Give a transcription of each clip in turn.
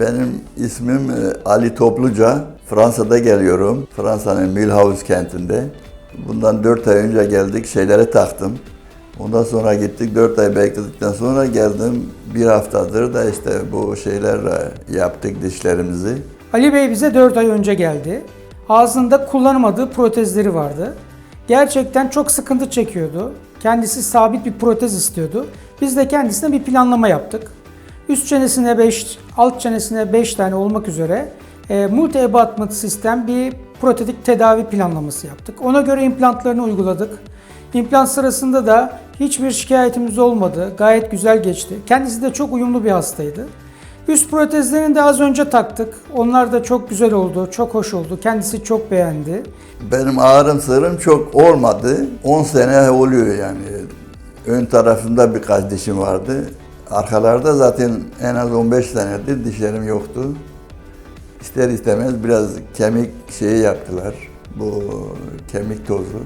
Benim ismim e, Ali Topluca. Fransa'da geliyorum. Fransa'nın Mulhouse kentinde. Bundan 4 ay önce geldik, şeylere taktım. Ondan sonra gittik, 4 ay bekledikten sonra geldim. Bir haftadır da işte bu şeylerle yaptık dişlerimizi. Ali Bey bize 4 ay önce geldi. Ağzında kullanmadığı protezleri vardı. Gerçekten çok sıkıntı çekiyordu. Kendisi sabit bir protez istiyordu. Biz de kendisine bir planlama yaptık. Üst çenesine 5, alt çenesine 5 tane olmak üzere e, multi abutment sistem bir protetik tedavi planlaması yaptık. Ona göre implantlarını uyguladık. İmplant sırasında da hiçbir şikayetimiz olmadı. Gayet güzel geçti. Kendisi de çok uyumlu bir hastaydı. Üst protezlerini de az önce taktık. Onlar da çok güzel oldu, çok hoş oldu. Kendisi çok beğendi. Benim ağrım sırrım çok olmadı. 10 sene oluyor yani. Ön tarafında birkaç dişim vardı. Arkalarda zaten en az 15 senedir dişlerim yoktu. İster istemez biraz kemik şeyi yaptılar. Bu kemik tozu.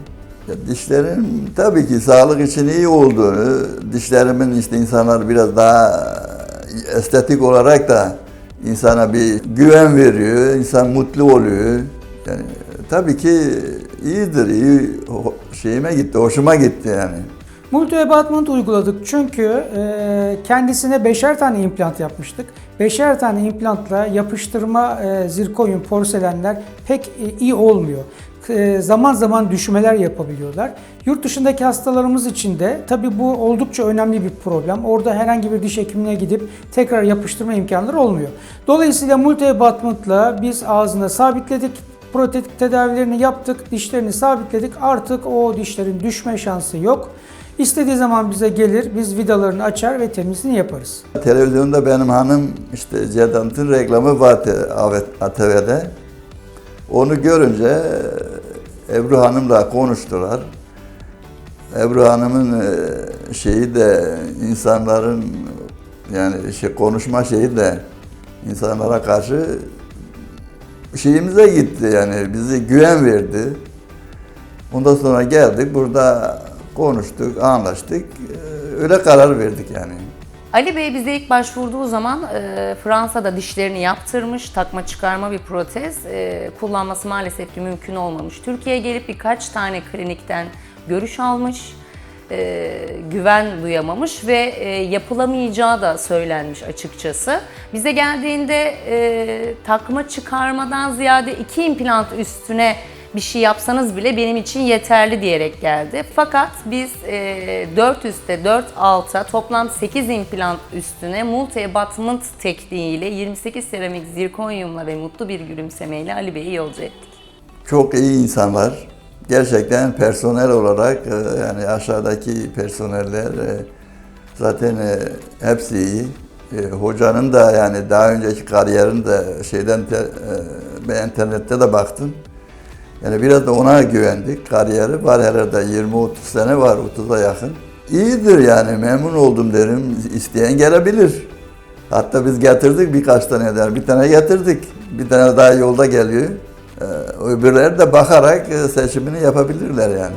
Ya dişlerim tabii ki sağlık için iyi olduğunu, dişlerimin işte insanlar biraz daha estetik olarak da insana bir güven veriyor, insan mutlu oluyor. Yani tabii ki iyidir, iyi şeyime gitti, hoşuma gitti yani. Multi abutment uyguladık çünkü e, kendisine beşer tane implant yapmıştık. Beşer tane implantla yapıştırma e, zirkonyum porselenler pek e, iyi olmuyor. E, zaman zaman düşmeler yapabiliyorlar. Yurt dışındaki hastalarımız için de tabi bu oldukça önemli bir problem. Orada herhangi bir diş hekimine gidip tekrar yapıştırma imkanları olmuyor. Dolayısıyla multi abutment'la biz ağzına sabitledik protetik tedavilerini yaptık, dişlerini sabitledik. Artık o dişlerin düşme şansı yok. İstediği zaman bize gelir, biz vidalarını açar ve temizliğini yaparız. Televizyonda benim hanım işte Cedant'ın reklamı var ATV'de. Onu görünce Ebru Hanım'la konuştular. Ebru Hanım'ın e, şeyi de insanların yani şey konuşma şeyi de insanlara karşı şeyimize gitti yani bizi güven verdi. Ondan sonra geldik burada konuştuk, anlaştık. E, Öyle karar verdik yani. Ali Bey bize ilk başvurduğu zaman e, Fransa'da dişlerini yaptırmış, takma çıkarma bir protez. E, kullanması maalesef ki mümkün olmamış. Türkiye'ye gelip birkaç tane klinikten görüş almış, e, güven duyamamış ve yapılamayacağı da söylenmiş açıkçası. Bize geldiğinde takma çıkarmadan ziyade iki implant üstüne bir şey yapsanız bile benim için yeterli diyerek geldi. Fakat biz e, 4 üstte 4 alta toplam 8 implant üstüne multi abutment tekniğiyle 28 seramik zirkonyumla ve mutlu bir gülümsemeyle Ali Bey'i yolcu ettik. çok iyi insanlar. Gerçekten personel olarak e, yani aşağıdaki personeller e, zaten e, hepsi iyi. Hocanın da yani daha önceki kariyerini de şeyden ben internette de baktım. Yani biraz da ona güvendik. Kariyeri var herhalde 20-30 sene var, 30'a yakın. İyidir yani memnun oldum derim. İsteyen gelebilir. Hatta biz getirdik birkaç tane der. Bir tane getirdik. Bir tane daha yolda geliyor. Ee, öbürleri de bakarak e, seçimini yapabilirler yani.